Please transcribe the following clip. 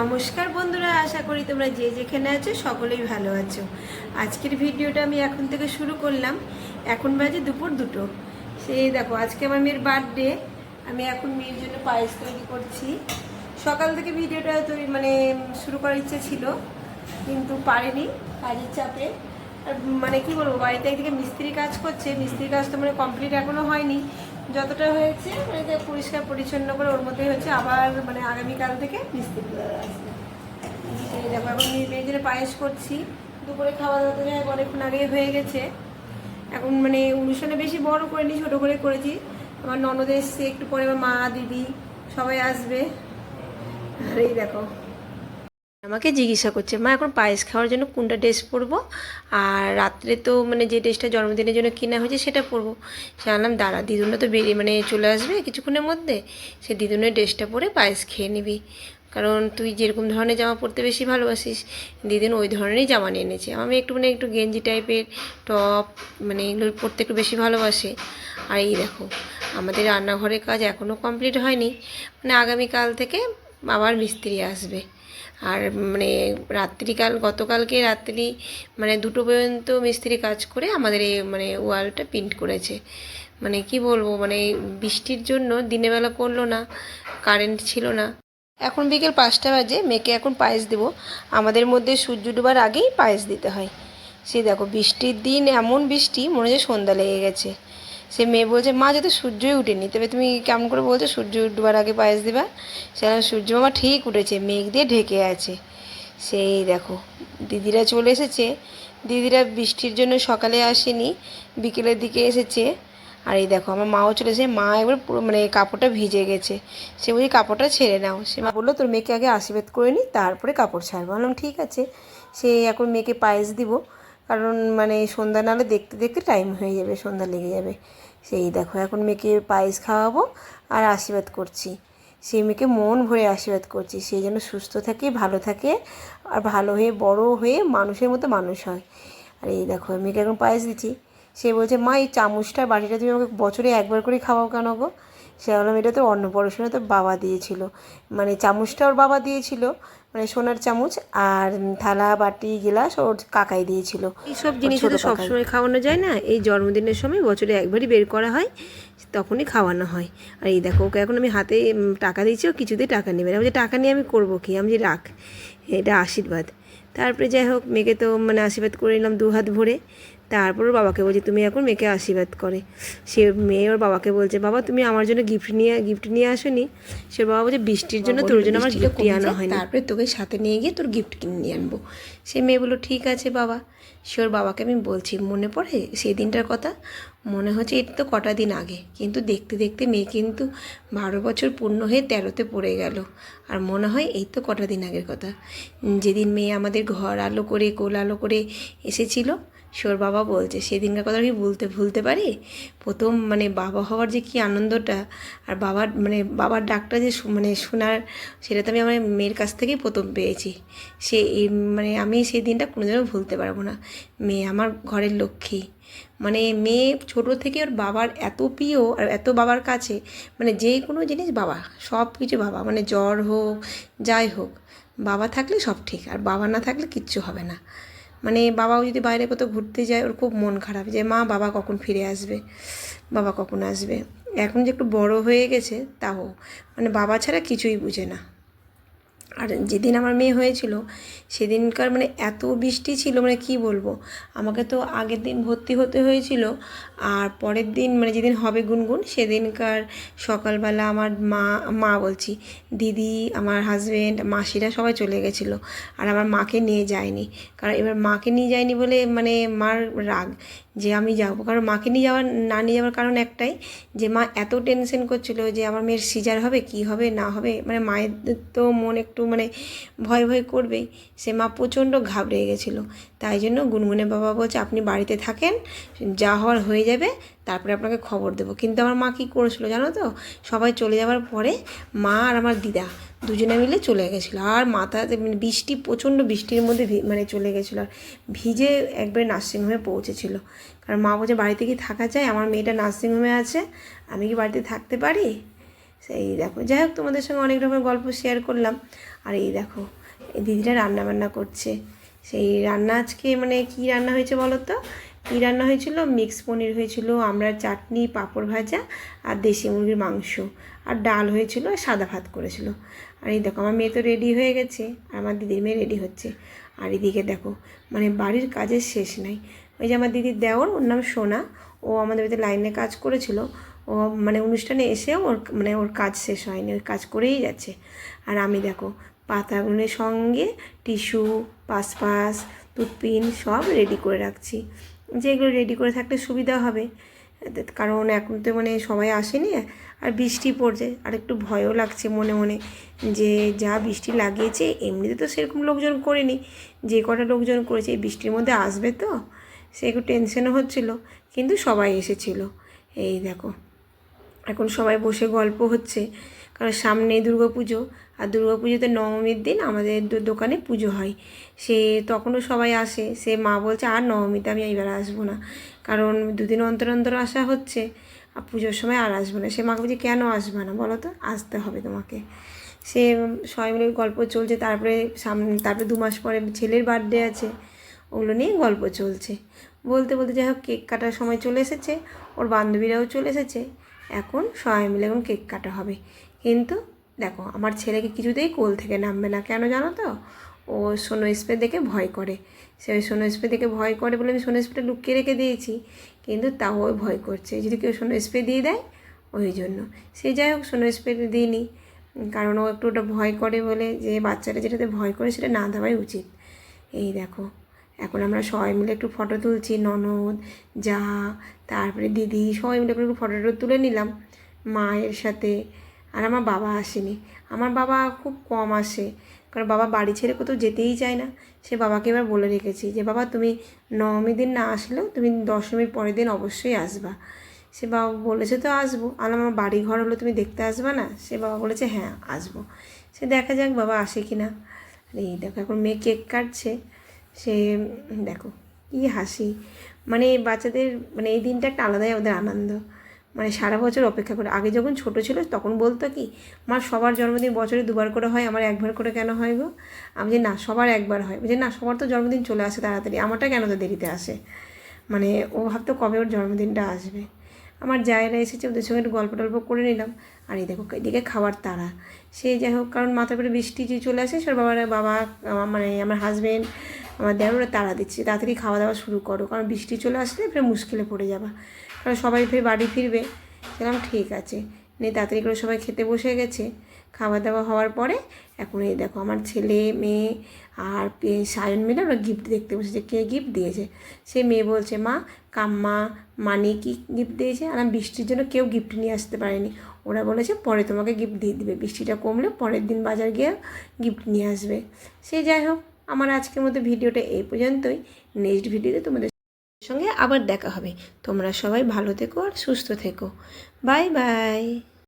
নমস্কার বন্ধুরা, আশা করি তোমরা যে যেখানে আছো সকলেই ভালো আছো। আজকের ভিডিওটা আমি এখন থেকে শুরু করলাম। এখন বাজে দুপুর দুটো। সেই দেখো, আজকে আমার মেয়ের বার্থডে আমি এখন মেয়ের জন্য পায়েস তৈরি করছি। সকাল থেকে ভিডিওটা তৈরি মানে শুরু করার ইচ্ছে ছিল, কিন্তু পারিনি কাজের চাপে। আর মানে কি বলব, বাড়িতে একদিকে মিস্ত্রি কাজ করছে মিস্ত্রি কাজ তো মানে কমপ্লিট এখনও হয়নি। যতটা হয়েছে মানে পরিষ্কার পরিচ্ছন্ন করে ওর মধ্যেই হচ্ছে আবার মানে আগামীকাল থেকে মিস্ত্রি দেখো, এখন মেয়ে- মেয়ের জন্য পায়েস করছি। দুপুরে খাওয়া দাওয়া তো অনেকক্ষণ আগেই হয়ে গেছে। এখন মানে অনুষ্ঠানে বেশি বড় করিনি, ছোট করে করেছি। আমার ননদ এসছে, একটু পরে আমার মা, দিদি সবাই আসবে। আর এই দেখো আমাকে জিজ্ঞাসা করছে, মা, এখন পায়েস খাওয়ার জন্য কোনটা ড্রেস পরবো? আর রাত্রে তো মানে যে ড্রেসটা জন্মদিনের জন্য কেনা হয়েছে সেটা পরবো। সে আনলাম দাঁড়া, দিদুনটা তো বেরিয়ে মানে চলে আসবে কিছুক্ষণের মধ্যে। সে দিদুনের ড্রেসটা পরে পায়েস খেয়ে নিবি। কারণ তুই যেরকম ধরনের জামা পরতে বেশি ভালোবাসিস, দিদিন ওই ধরনেরই জামা নিয়ে এনেছে। মেয়ে একটু মানে একটু গেঞ্জি টাইপের, টপ মানে এগুলো পরতে একটু বেশি ভালোবাসে। আর এই দেখো, আমাদের রান্নাঘরের কাজ এখনও কমপ্লিট হয়নি। মানে আগামীকাল থেকে আবার মিস্ত্রি আসবে। আর মানে রাত্রিকাল, গতকালকে রাত্রি মানে দুটো পর্যন্ত মিস্ত্রি কাজ করে আমাদের এই মানে ওয়ালটা প্রিন্ট করেছে। মানে কি বলব মানে বৃষ্টির জন্য দিনের বেলা করল না, কারেন্ট ছিল না। এখন বিকেল পাঁচটা বাজে, মেয়েকে এখন পায়েস দেবো। আমাদের মধ্যে সূর্য ডোবার আগেই পায়েস দিতে হয়। সে দেখো, বৃষ্টির দিন এমন বৃষ্টি, মনে হচ্ছে সন্ধ্যা লেগে গেছে। সে মেয়ে বলছে, মা, যেহেতু সূর্যই উঠেনি, তবে তুমি কেমন করে বলছো, সূর্য ডোবার আগে পায়েস দিবা? সেখানে সূর্য মামা ঠিক উঠেছে, মেঘ দিয়ে ঢেকে আছে। সেই দেখো, দিদিরা চলে এসেছে। দিদিরা বৃষ্টির জন্য সকালে আসেনি, বিকেলের দিকে এসেছে। আর এই দেখো, আমার মাও চলে এসেছে। মা এবার পুরো মানে কাপড়টা ভিজে গেছে। সে বলছি, কাপড়টা ছেড়ে নাও। সে মা বলল, তোর মেয়েকে আগে আশীর্বাদ করে নি, তারপরে কাপড় ছাড়বো। বললাম, ঠিক আছে। সে এখন মেয়েকে পায়েস দিব। কারণ মানে সন্ধ্যা নাহলে দেখতে দেখতে টাইম হয়ে যাবে, সন্ধ্যা লেগে যাবে। সেই দেখো, এখন মেয়েকে পায়েস খাওয়াবো আর আশীর্বাদ করছি। সেই মেয়েকে মন ভরে আশীর্বাদ করছি সেই যেন সুস্থ থাকে, ভালো থাকে আর ভালো হয়ে, বড় হয়ে মানুষের মতো মানুষ হয়। আর এই দেখো, মেয়েকে এখন পায়েস দিচ্ছি। সে বলছে, মা, এই চামচটা, বাটিটা তুমি আমাকে বছরে একবার করে খাওয়াও কেন গো? সে বললাম এটা তো অন্নপ্রাশনে তো বাবা দিয়েছিল। মানে চামচটা ওর বাবা দিয়েছিল। মানে সোনার চামচ আর থালা বাটি গিলাস ওর কাকাই দিয়েছিল। এইসব জিনিস তো সবসময় খাওয়ানো যায় না। এই জন্মদিনের সময় বছরে একবারই বের করা হয় তখনই খাওয়ানো হয়। আর এই দেখো ওকে এখন আমি হাতে টাকা দিয়েছি ও কিছুতেই টাকা নেবে না। আমি যে টাকা নিয়ে আমি করব কি? আমি যে রাখ এটা আশীর্বাদ। তারপরে যাই হোক মেয়েকে তো মানে আশীর্বাদ করে নিলাম দু হাত ভরে। তারপর বাবাকে বলছে তুমি এখন মেয়েকে আশীর্বাদ করে। সে মেয়ে ওর বাবাকে বলছে বাবা তুমি আমার জন্য গিফট নিয়ে গিফট নিয়ে আসোনি। সে বাবা বলছে বৃষ্টির জন্য তোর জন্য আমার গিফট নিয়ে আনা হয় তারপরে তোকে সাথে নিয়ে গিয়ে তোর গিফট কিনে নিয়ে আনব। সে মেয়ে বলল ঠিক আছে বাবা। সে ওর বাবাকে আমি বলছি মনে পড়ে সেই দিনটার কথা? মনে হচ্ছে এটা তো কটা দিন আগে কিন্তু দেখতে দেখতে মেয়ে কিন্তু বারো বছর পূর্ণ হয়ে তেরোতে পড়ে গেল। আর মনে হয় এই তো কটা দিন আগের কথা। যেদিন মেয়ে আমাদের ঘর আলো করে কোল আলো করে এসেছিল সোর বাবা বলছে, সেদিনকার কথা কি ভুলতে ভুলতে পারি? প্রথম মানে বাবা হওয়ার যে কী আনন্দটা, আর বাবার মানে বাবার ডাকটা যে মানে শোনার, সেটা তো আমি আমার মেয়ের কাছ থেকেই প্রথম পেয়েছি। সে মানে আমি সেই দিনটা কোনোদিনও ভুলতে পারব না। মেয়ে আমার ঘরের লক্ষ্মী। মানে মেয়ে ছোট থেকে ওর বাবার এত প্রিয় আর এত বাবার কাছে মানে যে কোনো জিনিস বাবা, সব কিছু বাবা মানে জ্বর হোক, যাই হোক, বাবা থাকলে সব ঠিক, আর বাবা না থাকলে কিচ্ছু হবে না। মানে বাবাও যদি বাইরে কোথাও ঘুরতে যায়, ওর খুব মন খারাপ যে, মা, বাবা কখন ফিরে আসবে? বাবা কখন আসবে? এখন যে একটু বড় হয়ে গেছে, তাও। মানে বাবা ছাড়া কিছুই বুঝে না। আর যেদিন আমার মেয়ে হয়েছিল, সেদিনকার মানে এত বৃষ্টি ছিল মানে কি বলব? আমাকে তো আগের দিন ভর্তি হতে হয়েছিল, আর পরের দিন মানে যেদিন হবে গুনগুন, সেদিনকার সকালবেলা আমার মা মা বলছি, দিদি, আমার হাজব্যান্ড মাসিরা সবাই চলে গেছিল, আর আমার মাকে নিয়ে যায়নি। কারণ এবার মাকে নিয়ে যায়নি বলে মানে মার রাগ। যে আমি যাব। কারণ মাকে নিয়ে যাওয়ার, না নিয়ে যাওয়ার কারণ একটাই যে মা এত টেনশন করছিল যে আমার মেয়ের সিজার হবে, কি হবে, না হবে। মানে মায়ের তো মন একটু মানে ভয় ভয় করবেই। সে মা প্রচণ্ড ঘাবড়ে গেছিল। তাই জন্য গুনগুনে বাবা বলছে, আপনি বাড়িতে থাকেন, যা হওয়ার হয়ে যাবে তারপরে আপনাকে খবর দেবো। কিন্তু আমার মা কী করেছিল জানো তো? সবাই চলে যাওয়ার পরে মা আর আমার দিদা দুজনে মিলে চলে গেছিল। আর মাথাতে মানে বৃষ্টি, প্রচণ্ড বৃষ্টির মধ্যে মানে চলে গেছিল আর ভিজে একবারে নার্সিংহোমে পৌঁছেছিল। কারণ মা বলছে, বাড়িতে কি থাকা যায়? আমার মেয়েটা নার্সিংহোমে আছে। আমি কি বাড়িতে থাকতে পারি? সেই দেখো, যাই হোক, তোমাদের সঙ্গে অনেক রকমের গল্প শেয়ার করলাম। আর এই দেখো দিদিটা রান্না বান্না করছে। সেই রান্না আজকে মানে কি রান্না হয়েছে বলো তো? কী রান্না হয়েছিল? মিক্স পনির হয়েছিল আমরা চাটনি, পাঁপড় ভাজা আর দেশি মুরগির মাংস। আর ডাল হয়েছিল আর সাদা ভাত করেছিল। আর এই দেখো, আমার মেয়ে তো রেডি হয়ে গেছে, আর আমার দিদির মেয়ে রেডি হচ্ছে। আর এদিকে দেখো মানে বাড়ির কাজের শেষ নাই। ওই যে আমার দিদির দেওর, ওর নাম সোনা। ও আমাদের বাড়িতে লাইনে কাজ করেছিল। ও মানে অনুষ্ঠানে এসেও ওর মানে ওর কাজ শেষ হয়নি ওর কাজ করেই যাচ্ছে। আর আমি দেখো পাতাগুলোর সঙ্গে টিস্যু, পাসপাস টুথপিন সব রেডি করে রাখছি। যেগুলো রেডি করে থাকলে সুবিধা হবে। কারণ এখন তো মানে সবাই আসেনি, আর বৃষ্টি পড়ছে। আর একটু ভয়ও লাগছে মনে মনে যে যা বৃষ্টি লাগিয়েছে, এমনিতে তো সেরকম লোকজন করেনি। যে কটা লোকজন করেছে বৃষ্টির মধ্যে আসবে তো, সে একটু টেনশনও হচ্ছিল, কিন্তু সবাই এসেছিল। এই দেখো, এখন সবাই বসে গল্প হচ্ছে। কারণ সামনেই দুর্গা পুজো আর দুর্গা পুজোতে নবমীর দিন আমাদের দোকানে পুজো হয়। সে তখনও সবাই আসে, সে মা বলছে, আর নবমীতে আমি এইবার আসব না। কারণ দুদিন অন্তর অন্তর আসা হচ্ছে, আর পুজোর সময় আর আসব না। সে মাকে বলছে, কেন আসবে না? বলো তো, আসতে হবে তোমাকে। সে সবাই মিলে গল্প চলছে, তারপরে সামনে তারপরে দু মাস পরে ছেলের বার্থডে আছে, ওগুলো নিয়ে গল্প চলছে। বলতে বলতে যাই হোক, কেক কাটার সময় চলে এসেছে, ওর বান্ধবীরাও চলে এসেছে, এখন সবাই মিলে এখন কেক কাটা হবে। কিন্তু দেখো, আমার ছেলেকে কিছুতেই কোল থেকে নামবে না। কেন জানো তো? ও সোনো স্প্রে দেখে ভয় করে। সে ওই সোনো স্প্রে দেখে ভয় করে বলে আমি সোনো স্প্রে লুকিয়ে রেখে দিয়েছি, কিন্তু তাও ওই ভয় করছে। যদি কেউ সোনো স্প্রে দিয়ে দেয়, ওই জন্য। সে যাই হোক, সোনো স্প্রে দিইনি। কারণ ও একটু ওটা ভয় করে বলে যে বাচ্চাটা যেটাতে ভয় করে সেটা না দেওয়াই উচিত। এই দেখো, এখন আমরা সবাই মিলে একটু ফটো তুলছি, ননদ, যা, তারপরে দিদি, সবাই মিলে একটু ফটো তুলে নিলাম। মায়ের সাথে আর আমার বাবা আসেনি। আমার বাবা খুব কম আসে। কারণ বাবা বাড়ি ছেড়ে কোথাও যেতেই চায় না। সে বাবাকে এবার বলে রেখেছি যে, বাবা, তুমি নবমী দিন না আসলেও তুমি দশমীর পরের দিন অবশ্যই আসবা। সে বাবা বলেছে, তো আসব। আর আমার বাড়ি ঘর হলো, তুমি দেখতে আসবা না? সে বাবা বলেছে হ্যাঁ আসব। সে দেখা যাক বাবা আসে কি না। আর এই দেখো, এখন মেয়ে কেক কাটছে। সে, দেখো, কি হাসি। মানে বাচ্চাদের মানে এই দিনটা একটা আলাদাই ওদের আনন্দ। মানে সারা বছর অপেক্ষা করে। আগে যখন ছোট ছিল, তখন বলতো কি, মা, সবার জন্মদিন বছরে দুবার করে হয়, আমার একবার করে কেন হয় গো? আমি যে, না, সবার একবার হয়। যে না, সবার তো জন্মদিন চলে আসে তাড়াতাড়ি, আমারটা কেন তো দেরিতে আসে? মানে ও ভাবতো কবে ওর জন্মদিনটা আসবে। আমার জায়গা এসেছে, ওদের সঙ্গে একটু গল্প টল্প করে নিলাম। আর এই দেখো, এদিকে খাবার তারা সে যাই হোক, কারণ মাথার উপরে বৃষ্টি যে চলে আসে সব বাবার, বাবা, আমার মানে আমার হাজবেন্ড আমার দেওর ওরা দিচ্ছে। তাড়াতাড়ি খাওয়া দাওয়া শুরু করো, কারণ বৃষ্টি চলে আসলে ফের মুশকিলে পড়ে যাবা। কারণ সবাই ফের বাড়ি ফিরবে। সেরকম ঠিক আছে। নিয়ে তাড়াতাড়ি করে সবাই খেতে বসে গেছে। খাওয়া দাওয়া হওয়ার পরে এখন এই দেখো আমার ছেলে, মেয়ে আর সায়ন মিলে ওরা গিফট দেখতে বসেছে। কে গিফট দিয়েছে? সে মেয়ে বলছে, মা, কাম্মা, মানি কি গিফট দিয়েছে? আর বৃষ্টির জন্য কেউ গিফট নিয়ে আসতে পারেনি। ওরা বলেছে, পরে তোমাকে গিফট দিয়ে দিবে। বৃষ্টিটা কমলে পরের দিন বাজার গিয়ে গিফট নিয়ে আসবে। সে যাই হোক, আমার আজকের মতো ভিডিওটা এই পর্যন্তই। নেক্সট ভিডিওতে তোমাদের সঙ্গে আবার দেখা হবে। তোমরা সবাই ভালো থেকো আর সুস্থ থেকো। Bye bye.